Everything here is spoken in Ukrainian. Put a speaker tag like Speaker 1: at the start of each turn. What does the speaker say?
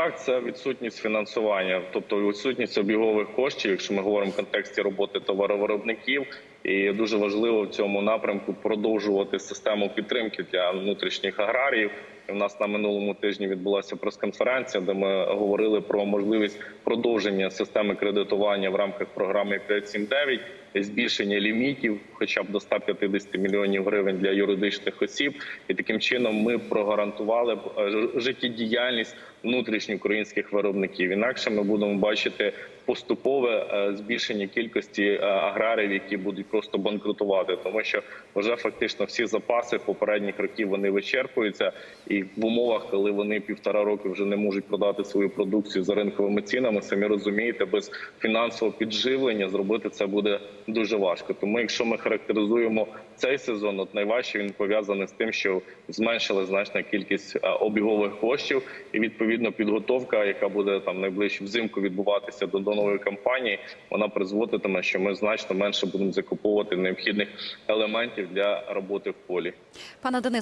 Speaker 1: Так, це відсутність фінансування, тобто відсутність обігових коштів, якщо ми говоримо в контексті роботи товаровиробників. І дуже важливо в цьому напрямку продовжувати систему підтримки для внутрішніх аграріїв. В нас на минулому тижні відбулася прес-конференція, де ми говорили про можливість продовження системи кредитування в рамках програми 5.7.9, збільшення лімітів, хоча б до 150 мільйонів гривень для юридичних осіб. І таким чином ми прогарантували е, життєдіяльність внутрішньоукраїнських виробників. Інакше ми будемо бачити поступове е, збільшення кількості е, аграріїв, які будуть просто банкрутувати, тому що вже фактично всі запаси попередніх років вони вичерпуються, і в умовах, коли вони півтора роки вже не можуть продати свою продукцію за ринковими цінами, самі розумієте, без фінансового підживлення зробити це буде дуже важко. Тому, якщо ми характеризуємо цей сезон, от найважче він пов'язаний з тим, що зменшила значна кількість е, обігових коштів, і відповідно підготовка, яка буде там найближче взимку відбуватися до нової кампанії, вона призводитиме, що ми значно менше будемо закуповувати необхідних елементів для роботи в полі.
Speaker 2: Пане Денис.